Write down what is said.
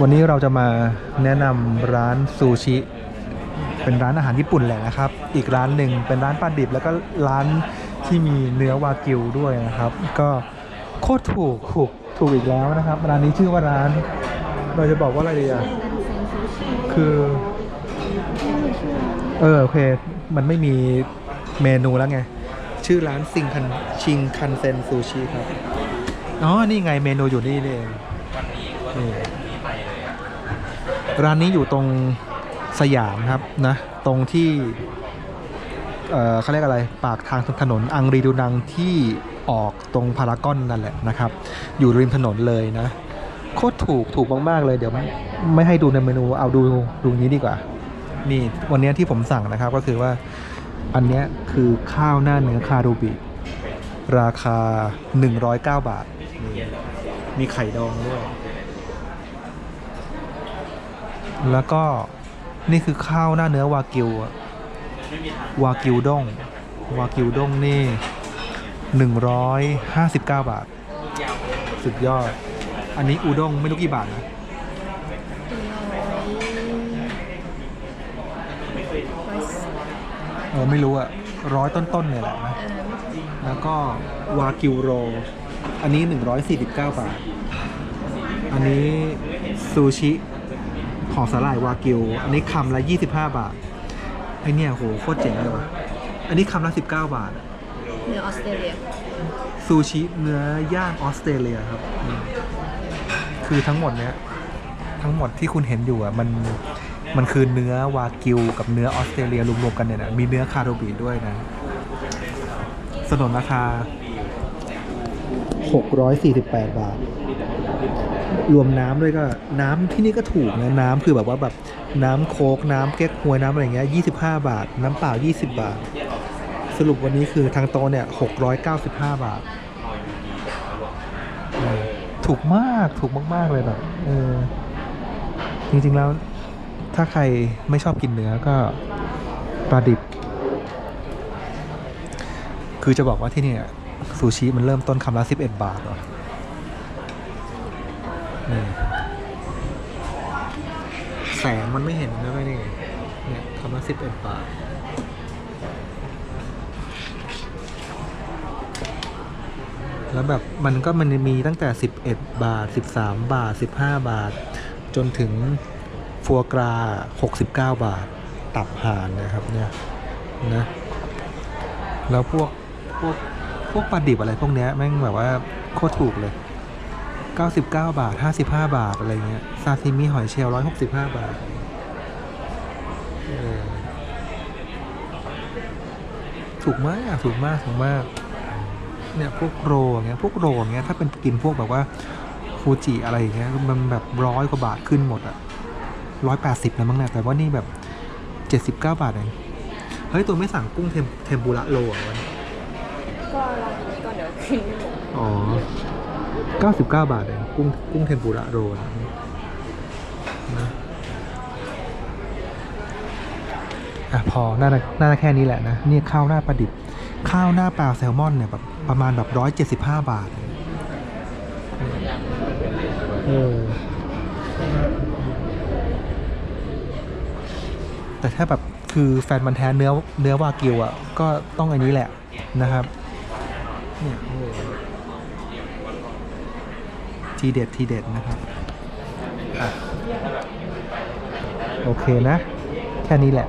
วันนี้เราจะมาแนะนำร้านซูชิ เป็นร้านอาหารญี่ปุ่นแหละนะครับ อีกร้านหนึ่งเป็นร้านปลาดิบ แล้วก็ร้านที่มีเนื้อวากิวด้วยนะครับ ก็โคตรถูกถูกถูกอีกแล้วนะครับ ร้านนี้ชื่อว่าร้าน เราจะบอกว่าอะไรดีอะคือเออโอเค มันไม่มีเมนูแล้วไง ชื่อร้านซิงคันชิงคันเซ็นซูชิครับ อ๋อ นี่ไงเมนูอยู่นี่เอง นี่ร้านนี้อยู่ตรงสยามครับนะตรงที่เขาเรียกอะไรปากทางถนนอังรีดูนังที่ออกตรงพารากอนนั่นแหละนะครับ อยู่ริมถนนเลยนะ โคตรถูกถูกมากๆเลยเดี๋ยวไม่ไม่ให้ดูในเมนูเอาดูดูนี้ดีกว่า นี่วันนี้ที่ผมสั่งนะครับก็คือว่าอันนี้คือข้าวหน้าเนื้อคารูบิราคา 109 บาท มีไข่ดองด้วย แล้วก็นี่คือข้าวหน้าเนื้อวากิววากิวด้ง วากิวด้งนี่159บาท สุดยอด อันนี้อูด้งไม่รู้กี่บาทนะเออไม่รู้อะร้อยต้นๆเนี่ยแหละนะแล้วก็วากิวโร อันนี้ 149 บาท อันนี้ซูชิ ของสาหร่ายวากิว อันนี้คำละ 25 บาท ไอเนี่ยโหโคตรเจ๋งเลยว่ะ อันนี้คำละ 19 บาท เนื้อออสเตรเลียซูชิเนื้อย่างออสเตรเลียครับอืมคือทั้งหมดเนี้ยทั้งหมดที่คุณเห็นอยู่อะมันมันคือเนื้อวากิวกับเนื้อออสเตรเลียรวมๆกันเนี่ยนะมีเนื้อคาโรบีด้วยนะสนนราคา 648 บาท รวมน้ำด้วยก็น้ำที่นี่ก็ถูกนะน้ำคือแบบว่าแบบน้ำโคกน้ำเก๊กฮวยน้ำอะไรเงี้ย25 บาท น้ำเปล่า 20 บาท สรุปวันนี้คือทางโตเนี่ย 695 บาท ถูกมากถูกมาก ๆ เลยแบบเออจริง ๆ แล้วถ้าใครไม่ชอบกินเนื้อก็ปลาดิบ คือจะบอกว่าที่นี่ ซูชิมันเริ่มต้นคำละ11บาทเหรอนี่แสงมันไม่เห็นนะไม่นี่ เนี่ยคำละ11บาท แล้วแบบมันก็มันมีตั้งแต่11บาท13บาท15บาท จนถึงฟัวกรา69บาท ตับห่านนะครับเนี่ยนะ แล้วพวกพวก พวกปลาดิบอะไรพวกเนี้ยแม่งแบบว่าโคตรถูกเลย 99 บาท 55 บาทอะไรเงี้ยซาซิมิหอยเชลล์165 บาทถูกมากถูกมากถูกมากเนี่ยพวกโร่เงี้ยพวกโร่เงี้ยถ้าเป็นกินพวกแบบว่าฟูจิอะไรเงี้ยมันแบบร้อยกว่าบาทขึ้นหมดอะร้อยแปดสิบนะมั้งเนี่ยแต่ว่านี่แบบเจ็ดสิบเก้าบาทเองเฮ้ย ตัวไม่สั่งกุ้งเทมเทมปุระโรเหรอวะเนี่ย ก็ลองนี้ก่อนเดี๋ยวขึ้นไม่หมดอ๋อเก้าสิบเก้าบาทเองกุ้งกุ้งเทมปุระโรนะนะอะพอน่าจะน่าจะแค่นี้แหละนะนี่ข้าวหน้าปลาดิบ ข้าวหน้าปลาแซลมอนเนี่ยแบบประมาณแบบร้อยเจ็ดสิบห้าบาทเออแต่ถ้าแบบคือแฟนมันแท้เนื้อเนื้อวากิวอะ ก็ต้องอันนี้แหละนะครับ เนี่ยโอ้โหทีเด็ดทีเด็ดนะครับอะโอเคนะ แค่นี้แหละ